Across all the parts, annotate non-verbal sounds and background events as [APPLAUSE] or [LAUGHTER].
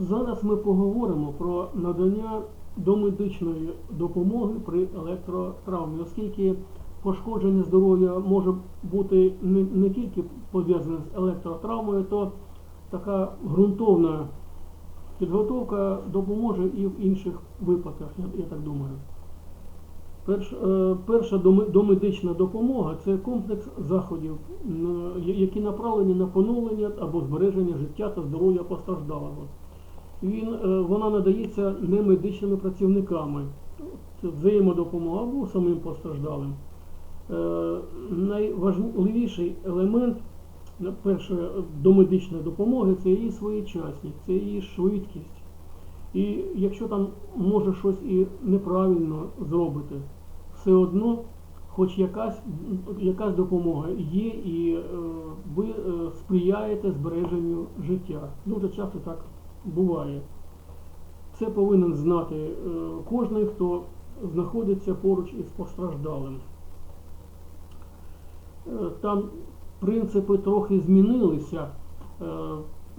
Зараз ми поговоримо про надання домедичної допомоги при електротравмі, оскільки пошкодження здоров'я може бути не, не тільки пов'язане з електротравмою, то така ґрунтовна підготовка допоможе і в інших випадках, я, я так думаю. Перш, е, перша домедична допомога це комплекс заходів, які направлені на поновлення або збереження життя та здоров'я постраждалого. Він, е, вона надається немедичними працівниками, взаємодопомога або самим постраждалим. Е, Найважливіший елемент на- перше, домедичної допомоги це її своєчасність, це її швидкість. І якщо там може щось і неправильно зробити, все одно, хоч якась, якась допомога є, і е, ви е, сприяєте збереженню життя. Дуже часто так буває. Це повинен знати е, кожен, хто знаходиться поруч із постраждалим. Е, Там принципи трохи змінилися. Е,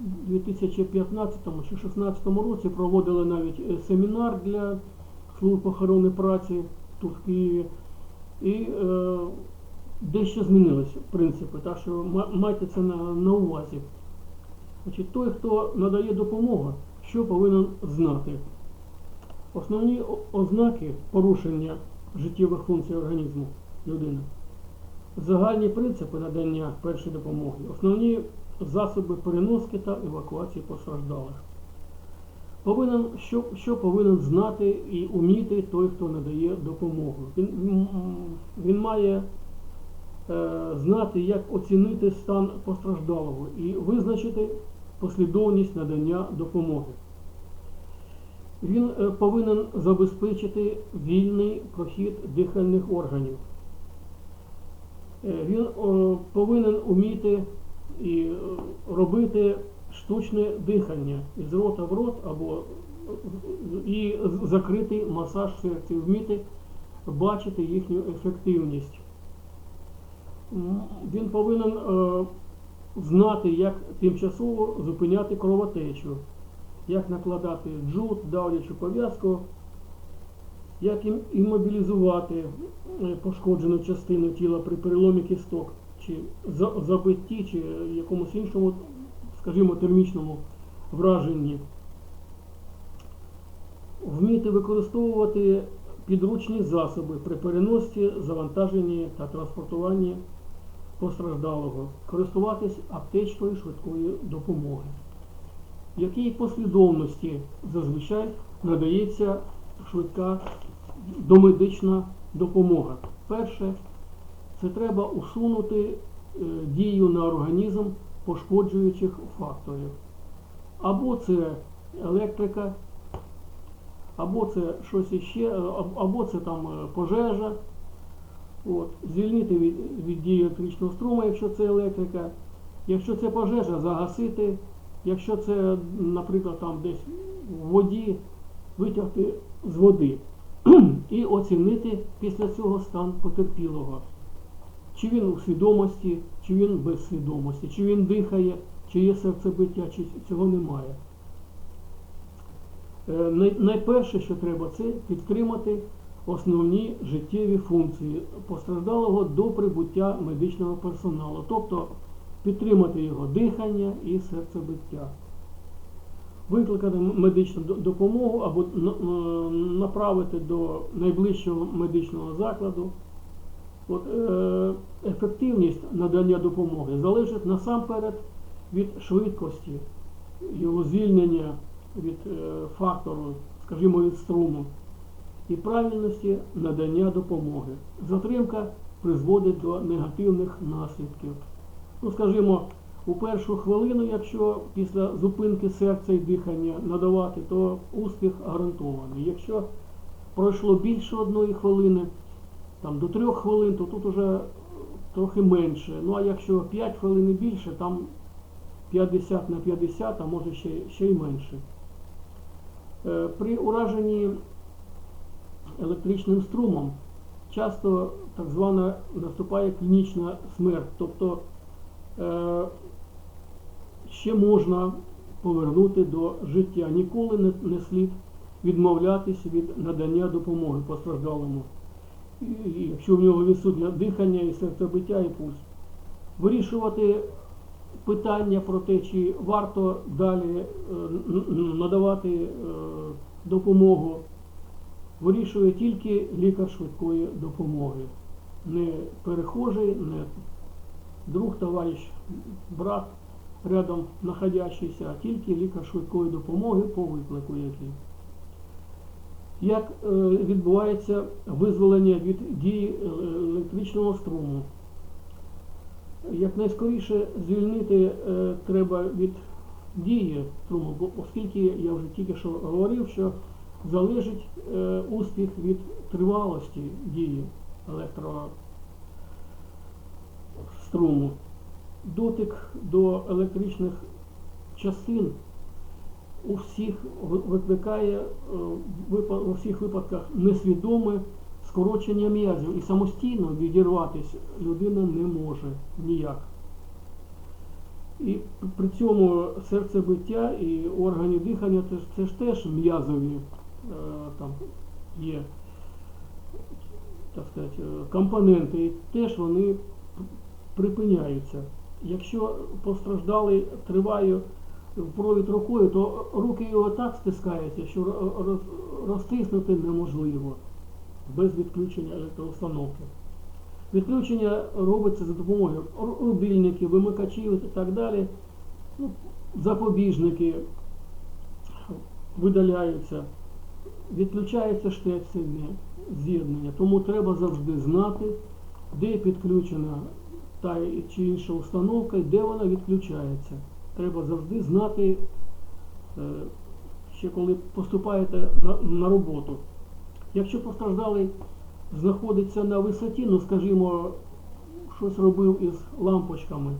У 2015 чи 2016 році проводили навіть семінар для служб охорони праці тут в Києві. І е, дещо змінилися принципи, так що майте це на, на увазі. Значить, той, хто надає допомогу, що повинен знати? Основні ознаки порушення життєвих функцій організму людини. Загальні принципи надання першої допомоги, основні засоби переноски та евакуації постраждалих. Повинен, що, що повинен знати і уміти той, хто надає допомогу. Він, він має знати, як оцінити стан постраждалого і визначити послідовність надання допомоги. Він е, повинен забезпечити вільний прохід дихальних органів. Е, Він е, повинен уміти і е, робити штучне дихання із рота в рот або е, і закритий масаж серця, вміти бачити їхню ефективність. Він повинен е, знати, як тимчасово зупиняти кровотечу, як накладати джут, давлячу пов'язку, як ім- іммобілізувати е, пошкоджену частину тіла при переломі кісток, чи за- забитті, чи якомусь іншому, скажімо, термічному враженні. Вміти використовувати підручні засоби при переносці, завантаженні та транспортуванні постраждалого, користуватись аптечкою швидкої допомоги. В якій послідовності зазвичай надається швидка домедична допомога? Перше, це треба усунути е, дію на організм пошкоджуючих факторів. Або це електрика, або це щось іще, е, або це там е, пожежа. От, звільнити від, від дії електричного струму, якщо це електрика. Якщо це пожежа, загасити. Якщо це, наприклад, там десь в воді, витягти з води [CLEARS THROAT] і оцінити після цього стан потерпілого. Чи він у свідомості, чи він без свідомості, чи він дихає, чи є серцебиття, чи цього немає. Е, Найперше, що треба, це підтримати основні життєві функції постраждалого до прибуття медичного персоналу, тобто підтримати його дихання і серцебиття, викликати медичну допомогу або направити до найближчого медичного закладу. От, е, ефективність надання допомоги залежить насамперед від швидкості, його звільнення від е, фактору, скажімо, від струму, і правильності надання допомоги. Затримка призводить до негативних наслідків. Ну, скажімо, у першу хвилину, якщо після зупинки серця і дихання надавати, то успіх гарантований. Якщо пройшло більше одної хвилини, там до трьох хвилин, то тут уже трохи менше. Ну а якщо 5 хвилин і більше, там 50 на 50, а може ще, ще й менше. Е, При ураженні електричним струмом часто так звана наступає клінічна смерть. Тобто е, ще можна повернути до життя. Ніколи не, не слід відмовлятись від надання допомоги постраждалому. І, якщо в нього відсутнє дихання і серцебиття і пульс. Вирішувати питання про те, чи варто далі е, надавати е, допомогу, вирішує тільки лікар швидкої допомоги. Не перехожий, не друг, товариш, брат рядом знаходящийся, а тільки лікар швидкої допомоги по виклику який. Як е, відбувається визволення від дії е, електричного струму? Якнайскоріше звільнити е, треба від дії струму, оскільки я вже тільки що говорив, що залежить е, успіх від тривалості дії електроструму. Дотик до електричних частин у всіх викликає е, у всіх випадках несвідоме скорочення м'язів і самостійно відірватися людина не може ніяк. І при цьому серцебиття і органи дихання це, ж- теж м'язові там є так сказати, е, компоненти, теж вони припиняються. Якщо постраждалий триває провід рукою, то руки його так стискаються, що розтиснути неможливо без відключення електроустановки. Відключення робиться за допомогою ру- рубільників, вимикачів і так далі. Ну, запобіжники видаляються, відключається штецельне з'єднання. Тому треба завжди знати, де підключена та чи інша установка і де вона відключається. Треба завжди знати, е, ще коли поступаєте на, роботу. Якщо постраждалий знаходиться на висоті, ну скажімо, щось робив із лампочками,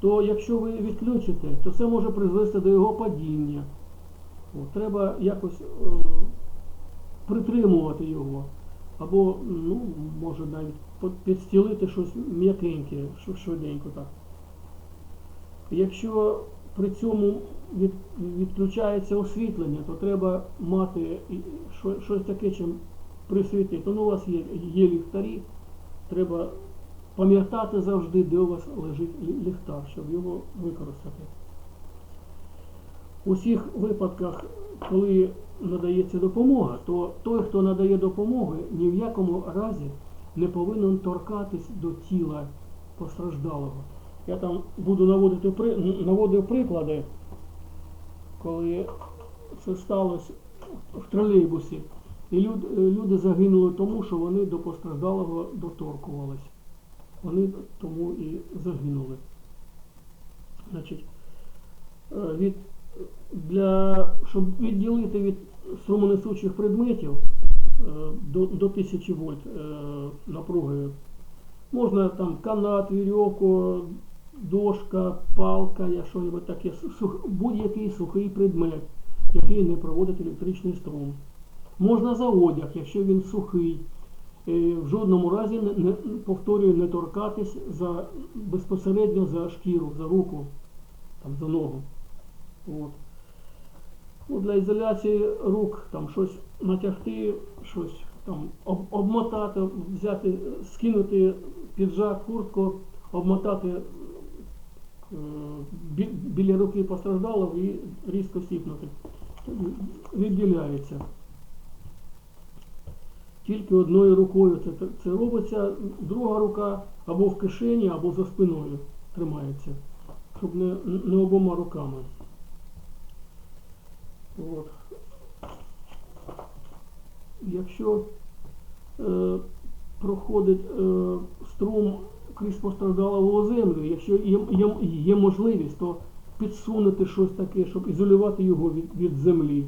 то якщо ви відключите, то це може призвести до його падіння. Треба якось е, притримувати його. Або, ну, може навіть підстілити щось м'якеньке, швиденько так. Якщо при цьому від, відключається освітлення, то треба мати щось таке, чим присвітити. Ну, у вас є, є ліхтарі, треба пам'ятати завжди, де у вас лежить ліхтар, щоб його використати. У всіх випадках, коли надається допомога, то той, хто надає допомогу, ні в якому разі не повинен торкатись до тіла постраждалого. Я там буду наводити наводив приклади, коли це сталося в тролейбусі. І люд... люди загинули тому, що вони до постраждалого доторкувались. Вони тому і загинули. Значить, е, від, для, щоб відділити від струмонесучих предметів е, до, до 1000 вольт е, напруги, можна там канат, вірьовку, дошка, палка, я що-небудь таке, сух, будь-який сухий предмет, який не проводить електричний струм. Можна за одяг, якщо він сухий. Е, В жодному разі не повторюю, не торкатись за безпосередньо за шкіру, за руку, там, за ногу. От. Ну, для ізоляції рук там щось натягти, щось там об, обмотати, взяти, скинути піджак, куртку, обмотати е, бі- біля руки постраждалого і різко сіпнути. Відділяється. Тільки одною рукою це, це робиться, друга рука або в кишені, або за спиною тримається, щоб не, не обома руками. От. Якщо е, проходить е, струм крізь постраждалого землю, якщо є, є, є можливість, то підсунути щось таке, щоб ізолювати його від, від землі.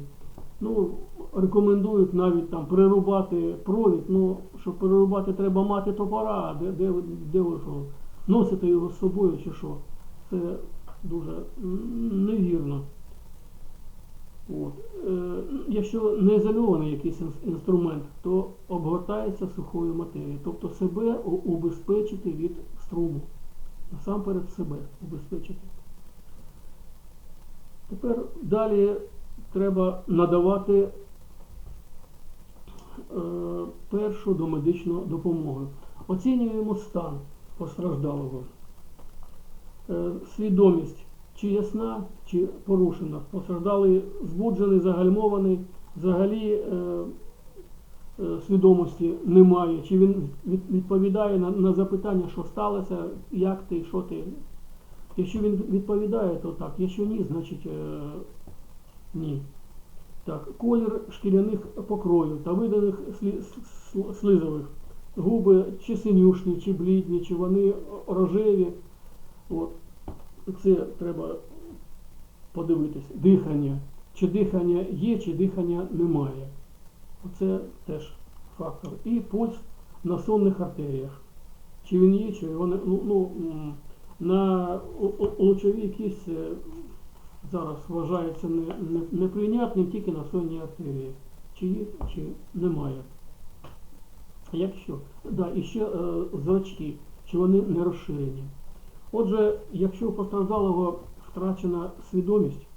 Ну, рекомендують навіть там перерубати провід. Ну, щоб перерубати, треба мати топора, де, де, де ви що? Носите його з собою чи що? Це дуже невірно. От. Е, якщо не ізольований якийсь інструмент, то обгортається сухою матерією. Тобто себе убезпечити від струму. Насамперед себе убезпечити. Тепер далі треба надавати е, першу домедичну допомогу. Оцінюємо стан постраждалого. Е, свідомість чи ясна, чи порушена. Постраждалий збуджений, загальмований, взагалі е, е, свідомості немає, чи він відповідає на, на запитання, що сталося, як ти, що ти. Якщо він відповідає, то так. Якщо ні, значить е, ні. Так, колір шкіряних покроїв та виданих слизових. Губи чи синюшні, чи блідні, чи вони рожеві. От. Це треба подивитися. Дихання. Чи дихання є, чи дихання немає. Оце теж фактор. І пульс на сонних артеріях. Чи він є, чи його не. Ну, ну, на лучовій кісті зараз вважається не, не, неприйнятним тільки на сонній артерії. Чи є, чи немає. Якщо, да, і ще е, зрачки, чи вони не розширені. Отже, якщо у постраждалого втрачена свідомість,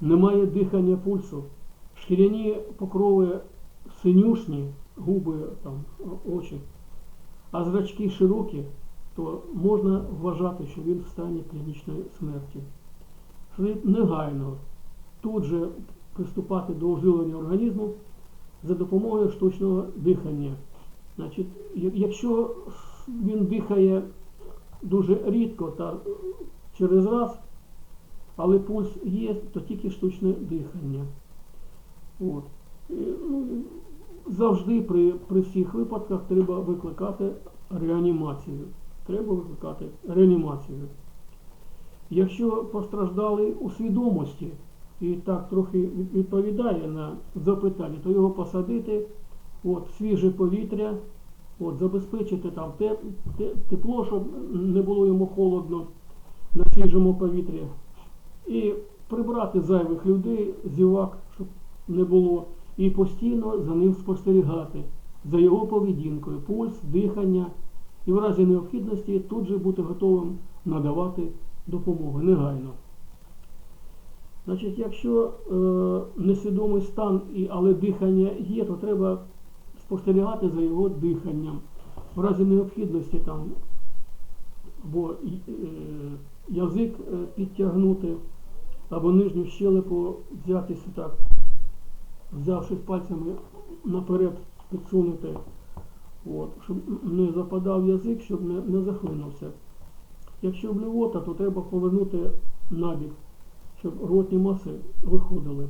немає дихання пульсу, шкіряні покрови синюшні, губи, там, очі, а зрачки широкі, то можна вважати, що він в стані клінічної смерті. Слід негайно тут же приступати до оживлення організму за допомогою штучного дихання. Значить, якщо він дихає дуже рідко та е, через раз, але пульс є, то тільки штучне дихання. От. Ну, завжди при, при всіх випадках треба викликати реанімацію. Треба викликати реанімацію. Якщо постраждалий у свідомості і так трохи відповідає на запитання, то його посадити, от, свіже повітря, от, забезпечити там те- те- тепло, щоб не було йому холодно на свіжому повітрі. І прибрати зайвих людей, зівак, щоб не було, і постійно за ним спостерігати, за його поведінкою, пульс, дихання, і в разі необхідності тут же бути готовим надавати допомогу негайно. Значить, якщо е, несвідомий стан, і, але дихання є, то треба спостерігати за його диханням. В разі необхідності там або е, язик е, підтягнути, або нижню щелепу взятися так, взявшись пальцями наперед, підсунути, от, щоб не западав язик, щоб не, не захлинувся. Якщо блювота, то треба повернути набік, щоб ротні маси виходили.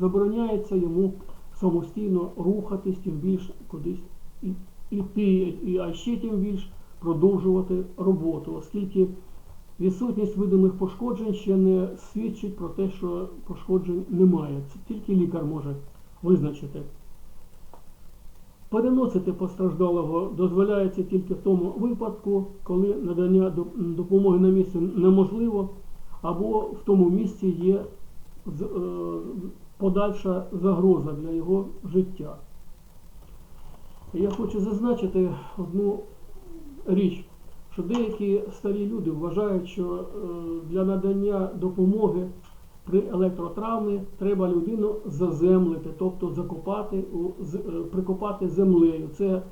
Забороняється йому самостійно рухатись, тим більше кудись іти, і- а ще тим більш продовжувати роботу, оскільки відсутність видимих пошкоджень ще не свідчить про те, що пошкоджень немає. Це тільки лікар може визначити. Переносити постраждалого дозволяється тільки в тому випадку, коли надання допомоги на місці неможливо, або в тому місці є е, подальша загроза для його життя. Я хочу зазначити одну річ, що деякі старі люди вважають, що е, для надання допомоги при електротравмі треба людину заземлити, тобто закопати, е, прикопати землею. Це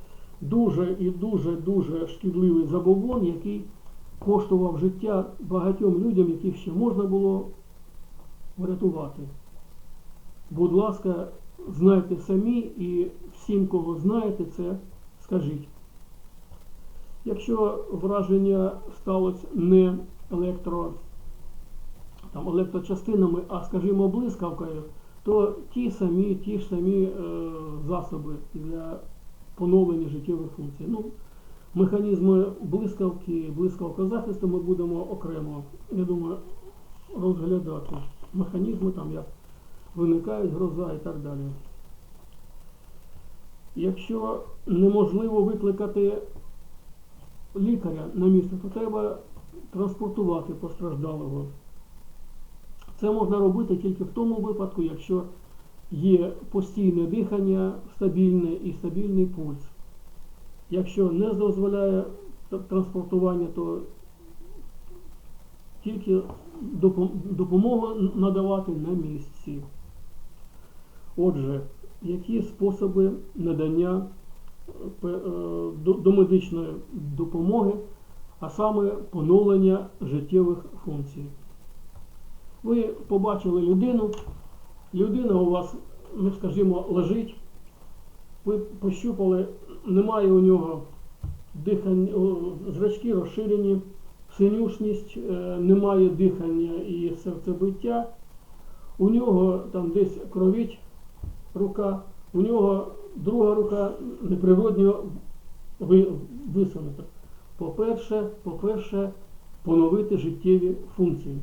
дуже і дуже дуже шкідливий забобон, який коштував життя багатьом людям, яких ще можна було врятувати. Будь ласка, знайте самі і всім, кого знаєте, це скажіть. Якщо враження сталося не електро, там, електрочастинами, а, скажімо, блискавкою, то ті самі, ті ж самі е, засоби для поновлення життєвих функцій. Ну, механізми блискавки, блискавкозахисту ми будемо окремо, я думаю, розглядати. Механізми там, як виникають гроза і так далі. Якщо неможливо викликати лікаря на місце, то треба транспортувати постраждалого. Це можна робити тільки в тому випадку, якщо є постійне дихання, стабільне і стабільний пульс. Якщо не дозволяє транспортування, то тільки допомогу надавати на місці. Отже, які способи надання е, е, до- домедичної допомоги, а саме поновлення життєвих функцій? Ви побачили людину, людина у вас, ну скажімо, лежить, ви пощупали, немає у нього дихання, зрачки розширені, синюшність, е, немає дихання і серцебиття, у нього там десь кровіть рука, у нього друга рука неприродньо ви- висунута. По-перше, по-перше, поновити життєві функції.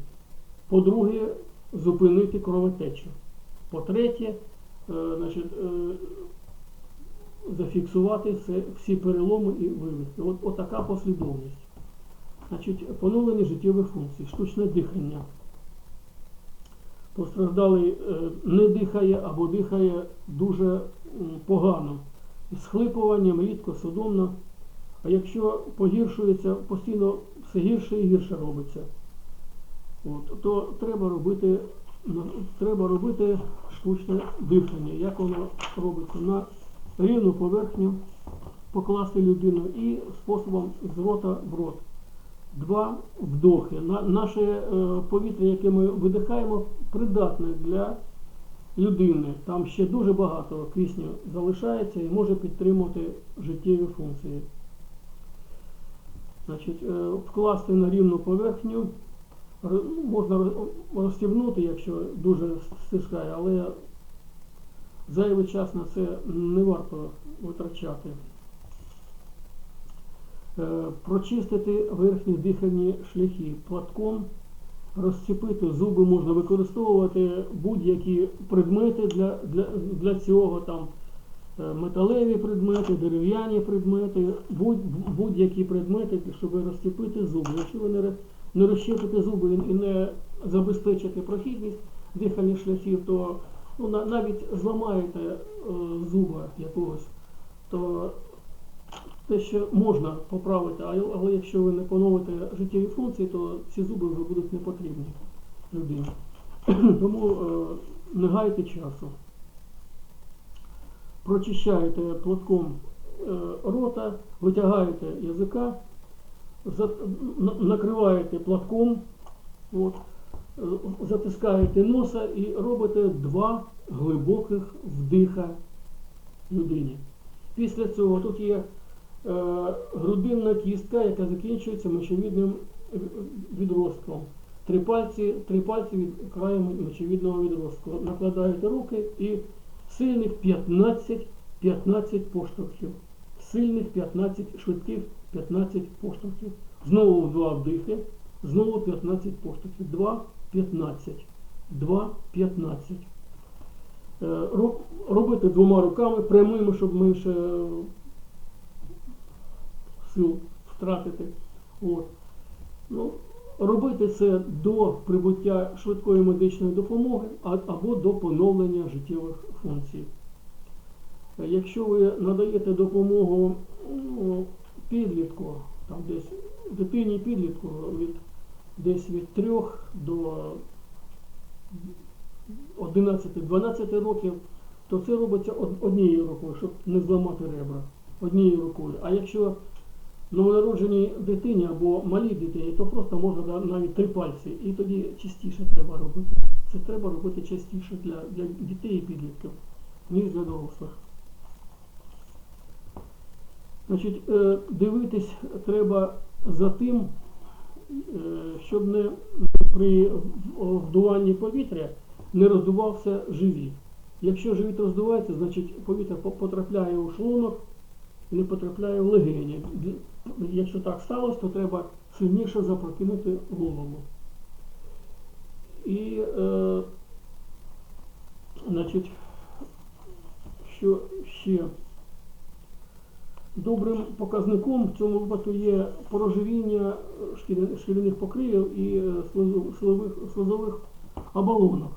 По-друге, зупинити кровотечу. По-третє, е, значить, е, зафіксувати все, всі переломи і вивести. От така послідовність. Значить, поновлення життєвих функцій, штучне дихання. Постраждалий е, не дихає або дихає дуже погано. З хлипуванням, рідко, судомно. А якщо погіршується, постійно все гірше і гірше робиться, от, то треба робити, треба робити штучне дихання. Як воно робиться? На рівну поверхню покласти людину і способом з рота в рот. Два вдохи. На, наше е, повітря, яке ми видихаємо, придатне для людини. Там ще дуже багато кисню залишається і може підтримувати життєві функції. Значить, е, вкласти на рівну поверхню, можна роз- розстібнути, якщо дуже стискає, але зайвий час на це не варто витрачати. Е, Прочистити верхні дихальні шляхи платком, розціпити зуби, можна використовувати будь-які предмети для, для, для цього, там е, металеві предмети, дерев'яні предмети, будь, будь-які предмети, щоб розціпити зуби. Якщо ви не, не розчепите зуби і не забезпечите прохідність дихальних шляхів, то ну, навіть зламаєте е, зуба якогось, то те, що можна поправити, але якщо ви не поновите життєві функції, то ці зуби вже будуть не потрібні людині. [CLEARS THROAT] Тому е, не гайте часу. Прочищаєте платком е, рота, витягаєте язика, за- на- накриваєте платком, от, е, затискаєте носа і робите два глибоких вдиха людині. Після цього тут є грудинна кістка, яка закінчується мочевидним е, відростком. Три пальці, три пальці від краю мочевидного відростку. Накладаєте руки і сильних 15, 15 поштовхів. Сильних 15, швидких 15 поштовхів. Знову два вдихи, знову 15 поштовхів. 2, 15. 2, 15. Е, Робити двома руками прямими, щоб менше е, втратити. От. Ну, робити це до прибуття швидкої медичної допомоги або до поновлення життєвих функцій. Е, Якщо ви надаєте допомогу ну, підлітку, там десь дитині підлітку від десь від 3 до 11-12 років, то це робиться однією рукою, щоб не зламати ребра. Однією рукою. А якщо новонародженій дитині або малій дитині, то просто можна навіть три пальці. І тоді частіше треба робити. Це треба робити частіше для, для дітей і підлітків, ніж для дорослих. Значить, е, дивитись треба за тим, е, щоб не при вдуванні повітря не роздувався живіт. Якщо живіт роздувається, значить повітря потрапляє у шлунок і не потрапляє в легені. Якщо так сталося, то треба сильніше запрокинути голову. І, е, значить, що ще? Добрим показником в цьому випадку є порожевіння шкіря- шкіряних покривів і е, слизових, слизових оболонок.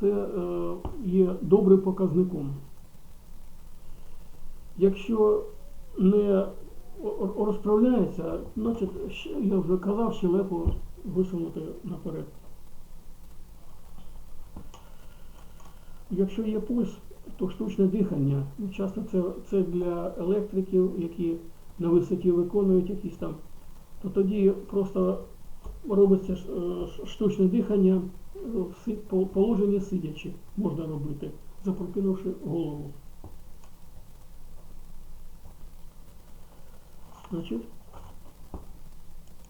Це е, є добрим показником. Якщо не розправляється, значить, я вже казав, щелепу висунути наперед. Якщо є пульс, то штучне дихання. Часто це, це для електриків, які на висоті виконують якісь там, то тоді просто робиться е, штучне дихання е, в положенні сидячи можна робити, запрокинувши голову. Значить,